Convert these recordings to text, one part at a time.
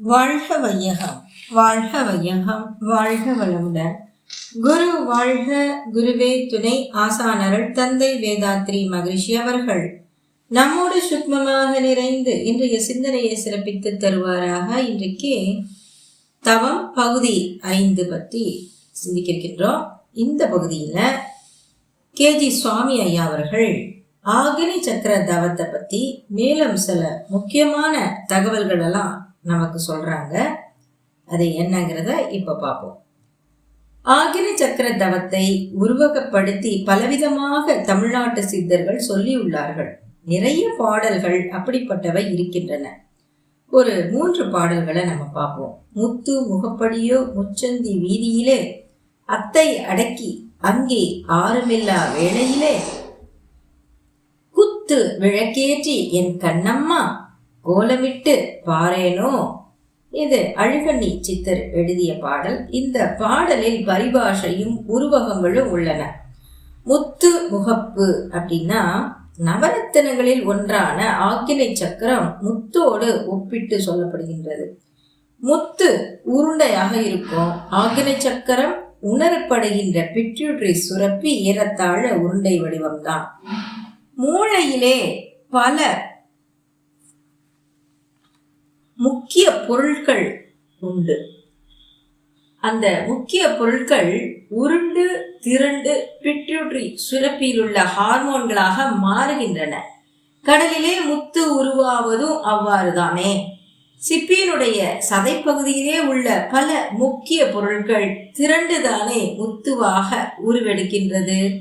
வாழ்க வையகம் வாழ்க வையகம் வாழ்க வளமுடன். குரு வாழ்க குருவே துணை ஆசானர்கள் தந்தை வேதாத்ரி மகிழ்ச்சி அவர்கள். நம்மோடு சுக்மமாக நிறைந்து இன்றைய சிந்தனையை சிறப்பித்து தருவாராக இன்றைக்கு தவம் பகுதி ஐந்து பற்றி சிந்திக்கின்றோம் இந்த பகுதியில் கேஜி சுவாமி ஐயா அவர்கள் ஆகினி சக்கர தவத்தை பற்றி மேலும் சில முக்கியமான தகவல்கள் எல்லாம் நமக்கு சொல்கிறாங்க அது என்னங்கிறத இப்போ பார்ப்போம் ஆகினி சக்கர தவத்தை உருவகப்படுத்தி பலவிதமாக தமிழ்நாட்டு சித்தர்கள் சொல்லியுள்ளார்கள். நிறைய பாடல்கள் அப்படிப்பட்டவை இருக்கின்றன. ஒரு மூன்று பாடல்களை நம்ம பார்ப்போம் முத்து முகப்படியோ முச்சந்தி வீதியிலே அத்தை அடக்கி அங்கே ஆறுமில்லா வேளையிலே குத்து விளக்கேற்றி என் கண்ணம்மா கோலமிட்டு பாரேனோ இது அழுகண்ணி சித்தர் எழுதிய பாடல். இந்த பாடலில் பரிபாஷையும் உருவகங்களும் உள்ளன. முத்து முகப்பு அப்படின்னா நவரத்தினங்களில் ஒன்றான ஆக்கினை சக்கரம் முத்தோடு ஒப்பிட்டு சொல்லப்படுகின்றது. முத்து உருண்டையாக இருக்கும். ஆக்கினை சக்கரம் உணரப்படுகின்ற பிட்யூட்ரி சுரப்பி ஏறத்தாழ உருண்டை வடிவம்தான். மூளையிலே பல முக்கிய பொருட்கள் உண்டு. அந்த முக்கிய பொருட்கள் உருண்டு திரண்டு பிட்யூட்ரி சுரப்பியில் உள்ள ஹார்மோன்களாக மாறுகின்றன. கடலிலே முத்து உருவாவதும் அவ்வாறுதானே? சிப்பியினுடைய சதைப்பகுதியிலே உள்ள பல முக்கிய பொருட்கள் திரண்டுதானே முத்துவாக உருவெடுக்கின்றது.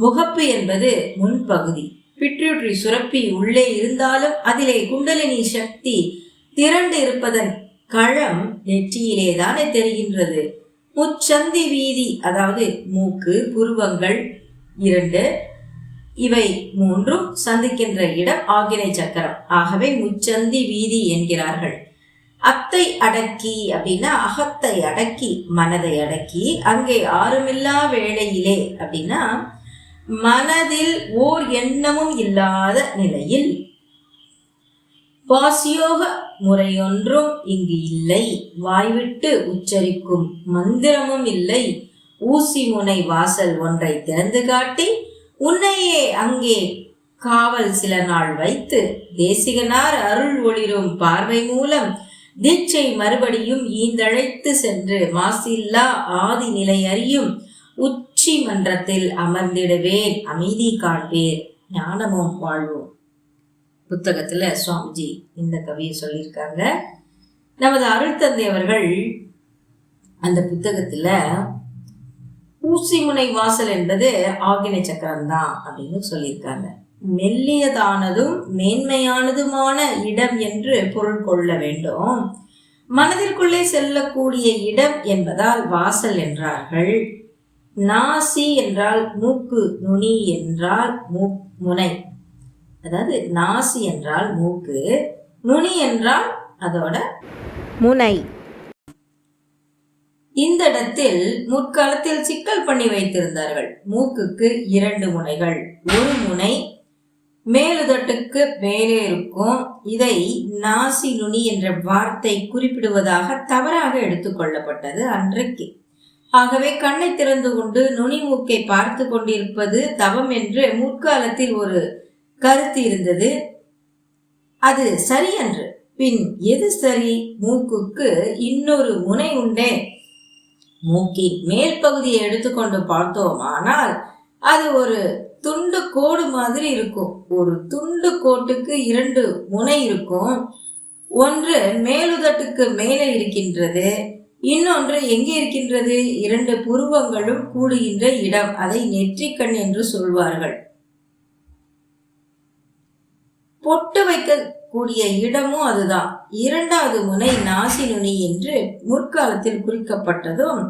முகப்பு என்பது முன்பகுதி. பிட்யூட்ரி சுரப்பி உள்ளே இருந்தாலும் அதிலே குண்டலினி சக்தி திரண்டு இருப்பதன் களம் நெற்றியிலே தானே தெரிகின்றது. முச்சந்தி வீதி அதாவது மூக்கு புருவங்கள் இரண்டு இவை மூன்றும் சந்திக்கின்ற இடம் ஆகினை சக்கரம். ஆகவே முச்சந்தி வீதி என்கிறார்கள். அத்தை அடக்கி அப்படின்னா அகத்தை அடக்கி மனதை அடக்கி அங்கே ஆறுமில்லா வேளையிலே அப்படின்னா மனதில் ஓர் எண்ணமும் இல்லாத நிலையில் பாசியோக முறையொன்றும் இங்கு இல்லை. வாய்விட்டு உச்சரிக்கும் மந்திரமும் இல்லை. ஊசி முனை வாசல் ஒன்றை திறந்து காட்டி உன்னையே அங்கே காவல் சில நாள் வைத்து தேசிகனார் அருள் ஒளிரும் பார்வை மூலம் தீட்சை மறுபடியும் ஈந்தழைத்து சென்று மாசில்லா ஆதி நிலை அறியும் உச்சி மன்றத்தில் அமர்ந்திடுவேன். அமைதி காண்பேர். ஞானமும் வாழ்வோம். புத்தகத்தில் சுவாமிஜி இந்த கவியை சொல்லியிருக்காங்க. நமது அருள் தந்தை அவர்கள் அந்த புத்தகத்தில் ஊசிமுனை வாசல் என்பது ஆகினை சக்கரம் தான் அப்படின்னு சொல்லியிருக்காங்க. மெல்லியதானதும் மேன்மையானதுமான இடம் என்று பொருள் கொள்ள வேண்டும். மனதிற்குள்ளே செல்லக்கூடிய இடம் என்பதால் வாசல் என்றார்கள். நாசி என்றால் மூக்கு நுனி என்றால் மூ முனை. அதாவது நாசி என்றால் மூக்கு நுனி என்றால் அதோட முனை. இந்த இடத்தில் முற்காலத்தில் சிக்கல் பண்ணி வைத்திருந்தார்கள். மூக்குக்கு இரண்டு முனைகள். ஒரு முனை மேலுதட்டுக்கு மேலே இருக்கும். இதை நாசி நுனி என்ற வார்த்தை குறிப்பிடுவதாக தவறாக எடுத்துக்கொள்ளப்பட்டது அன்றைக்கு. ஆகவே கண்ணை திறந்து கொண்டு நுனி மூக்கை பார்த்து கொண்டிருப்பது தவம் என்று முற்காலத்தில் ஒரு கருத்து இருந்தது. அது சரியன்று. பின் எது சரி? மூக்குக்கு இன்னொரு முனை உண்டே. மூக்கின் மேல் பகுதியை எடுத்துக்கொண்டு பார்த்தோம். ஆனால் அது ஒரு துண்டு கோடு மாதிரி இருக்கும். ஒரு துண்டு கோட்டுக்கு இரண்டு முனை இருக்கும். ஒன்று மேலுதட்டுக்கு மேலே இருக்கின்றது. இன்னொன்று எங்கே இருக்கின்றது? இரண்டு புருவங்களும் கூடுகின்ற இடம். அதை நெற்றிக்கண் என்று சொல்வார்கள். பொட்டு கூடிய இடமும் அதுதான். இரண்டாவது முனை நாசி நுனி என்று முற்காலத்தில் குறிக்கப்பட்டதும்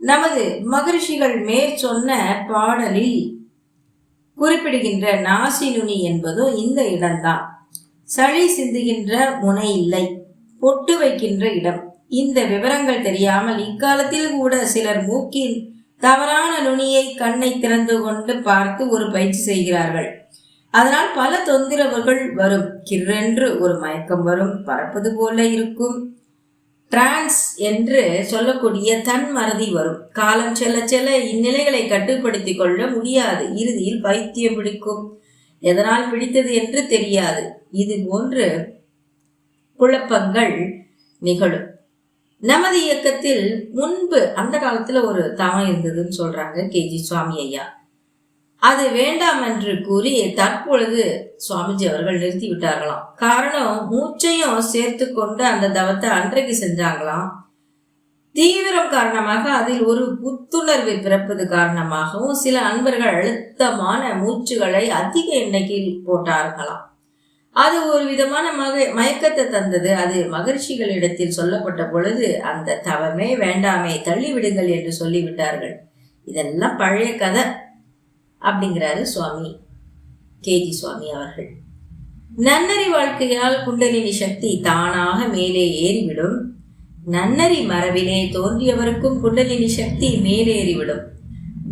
நமது மகரிஷிகள் மேற் சொன்ன பாடலில் குறிப்பிடுகின்ற நாசி நுனி என்பதும் இந்த இடம்தான். சளி சிந்துகின்ற முனை இல்லை பொட்டு வைக்கின்ற இடம். இந்த விவரங்கள் தெரியாமல் இக்காலத்தில் கூட சிலர் மூக்கின் தவறான நுனியை கண்ணை திறந்து கொண்டு பார்த்து ஒரு பயிற்சி செய்கிறார்கள். அதனால் பல தொந்தரவுகள் வரும். கிரென்று ஒரு மயக்கம் வரும். பறப்பது போல இருக்கும். டிரான்ஸ் என்று சொல்லக்கூடிய தன் மறதி வரும். காலம் செல்ல செல்ல இந்நிலைகளை கட்டுப்படுத்தி கொள்ள முடியாது. இறுதியில் பைத்தியம் பிடிக்கும். எதனால் பிடித்தது என்று தெரியாது. இது போன்று குழப்பங்கள் நிகழும். நமது இயக்கத்தில் முன்பு அந்த காலத்துல ஒரு தவம் இருந்ததுன்னு சொல்றாங்க கேஜி சுவாமி ஐயா. அது வேண்டாம் என்று கூறி தற்பொழுது சுவாமிஜி அவர்கள் நிறுத்தி விட்டார்களாம் காரணம் மூச்சையும் சேர்த்து கொண்டு அந்த தவத்தை அன்றைக்கு செஞ்சாங்களாம். தீவிரம் காரணமாக அதில் ஒரு புத்துணர்வு பிறப்பது காரணமாகவும் சில அன்பர்கள் அழுத்தமான மூச்சுகளை அதிக எண்ணிக்கையில் போட்டார்களாம். அது ஒரு விதமான மக மயக்கத்தை தந்தது. அது மகிழ்ச்சிகளிடத்தில் சொல்லப்பட்ட பொழுது அந்த தவமே வேண்டாமே தள்ளிவிடுங்கள் என்று சொல்லிவிட்டார்கள். இதெல்லாம் பழைய கதை. அப்படிங்கிறாரு சுவாமி கேஜி சுவாமி அவர்கள். நன்னறி வாழ்க்கையால் குண்டலினி சக்தி தானாக மேலே ஏறிவிடும். நன்னறி மரபிலே தோன்றியவருக்கும் குண்டலினி சக்தி மேலேறிவிடும்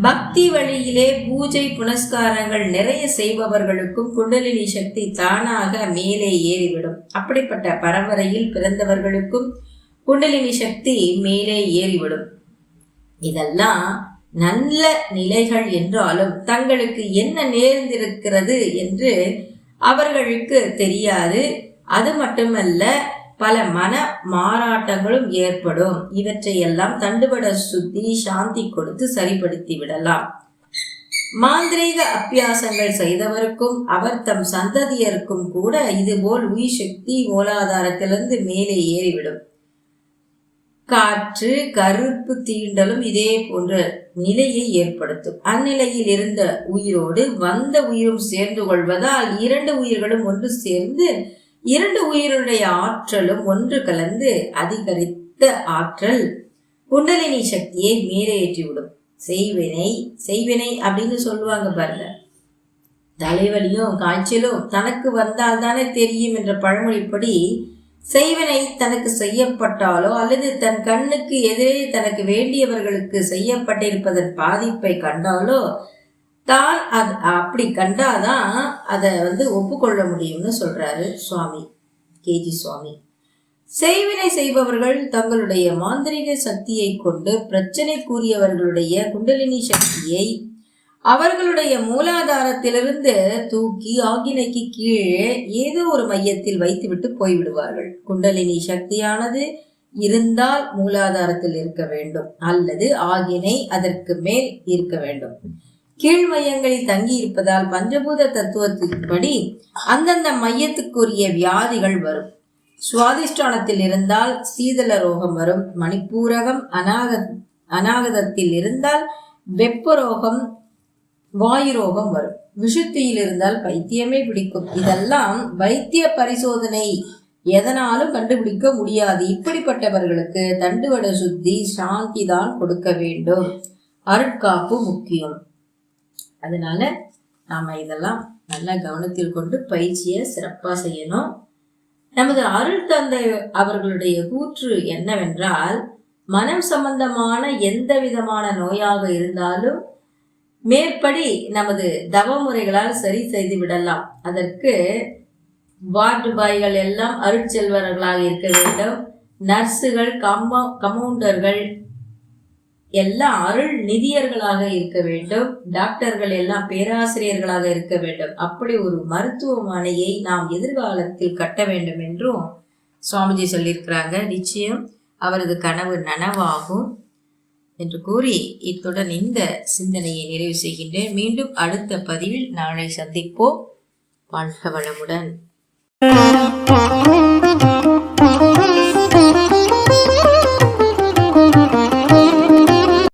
பக்தி வழியிலே பூஜை புனஸ்காரங்கள் நிறைய செய்பவர்களுக்கும் குண்டலினி சக்தி தானாக மேலே ஏறிவிடும். அப்படிப்பட்ட பரம்பரையில் பிறந்தவர்களுக்கும் குண்டலினி சக்தி மேலே ஏறிவிடும். இதெல்லாம் நல்ல நிலைகள் என்றாலும் தங்களுக்கு என்ன நேர்ந்திருக்கிறது என்று அவர்களுக்கு தெரியாது. அது மட்டுமல்ல பல மன மாறாட்டங்களும் ஏற்படும். இவற்றையெல்லாம் தண்டுபட சுத்தி சாந்தி கொடுத்து சரிப்படுத்தி விடலாம். மாந்திரீக அபியாசங்கள் செய்தவருக்கும் அவர் தம் சந்ததியருக்கும் கூட இதுபோல் உயிர் சக்தி மூலாதாரத்திலிருந்து மேலே ஏறிவிடும். காற்று கருப்பு தீண்டலும் இதே போன்ற நிலையை ஏற்படுத்தும். அந்நிலையில் இருந்த உயிரோடு வந்த உயிரும் சேர்ந்து கொள்வதால் இரண்டு உயிர்களும் ஒன்று சேர்ந்து இரண்டு உயிருடைய ஆற்றலும் ஒன்று கலந்து அதிகரித்த ஆற்றல் குண்டலினி சக்தியை மேலேற்றிவிடும் செய்வினை செய்வினை அப்படின்னு சொல்லுவாங்க பாருங்க. தலைவலியும் காய்ச்சலும் தனக்கு வந்தால் தானே தெரியும் என்ற பழமொழிப்படி செய்வனை தனக்கு செய்யப்பட்டாலோ அல்லது தன் கண்ணுக்கு எதிரே தனக்கு வேண்டியவர்களுக்கு செய்யப்பட்டிருப்பதன் பாதிப்பை கண்டாலோ தான் அது அப்படி கண்டாதான் அதை வந்து ஒப்புக்கொள்ள முடியும்னு சொல்றாரு சுவாமி கேஜி சுவாமி. செய்வினை செய்பவர்கள் தங்களுடைய மாந்திரிக சக்தியை கொண்டு பிரச்சனை கூறியவர்களுடைய குண்டலினி சக்தியை அவர்களுடைய மூலாதாரத்திலிருந்து தூக்கி ஆகினைக்கு கீழே ஏதோ ஒரு மையத்தில் வைத்துவிட்டு போய்விடுவார்கள். குண்டலினி சக்தியானது இருந்தால் மூலாதாரத்தில் இருக்க வேண்டும். அல்லது ஆகினை அதற்கு மேல் இருக்க வேண்டும். கீழ் மையங்களில் தங்கி இருப்பதால் பஞ்சபூத தத்துவத்தின்படி அந்தந்த மையத்துக்குரிய வியாதிகள் வரும். சுவாதிஷ்டானத்தில் இருந்தால் சீதள ரோகம் வரும். மணிப்பூரகம் அநாக அநாகதத்தில் இருந்தால் வெப்ப ரோகம் வாயு ரோகம் வரும். விஷுத்தியில் இருந்தால் பைத்தியமே பிடிக்கும். இதெல்லாம் வைத்திய பரிசோதனை. எதனாலும் கண்டுபிடிக்க முடியாது. இப்படிப்பட்டவர்களுக்கு தண்டுவட சுத்தி சாந்தி தான் கொடுக்க வேண்டும். அருட்காப்பு முக்கியம். அதனால நாம இதெல்லாம் நல்லா கவனத்தில் கொண்டு பயிற்சியை சிறப்பாக செய்யணும். நமது அருள் தந்தை அவர்களுடைய கூற்று என்னவென்றால் மனம் சம்பந்தமான எந்த விதமான நோயாக இருந்தாலும் மேற்படி நமது தவ முறைகளால் சரி செய்து விடலாம். அதற்கு வார்டு பாய்கள் எல்லாம் அருட்செல்வர்களாக இருக்க வேண்டும். நர்ஸுகள் கம்ப கமௌண்டர்கள் எல்லாம் அருள் நிதியர்களாக இருக்க வேண்டும். டாக்டர்கள் எல்லாம் பேராசிரியர்களாக இருக்க வேண்டும். அப்படி ஒரு மருத்துவமனையை நாம் எதிர்காலத்தில் கட்ட வேண்டும் என்றும் சுவாமிஜி சொல்லியிருக்கிறாங்க. நிச்சயம் அவரது கனவு நனவாகும். என்று கூறி இத்துடன் இந்த சிந்தனையை நிறைவு செய்கின்றேன். மீண்டும் அடுத்த பதிவில் நாளை சந்திப்போம். வாழ்க வளமுடன்.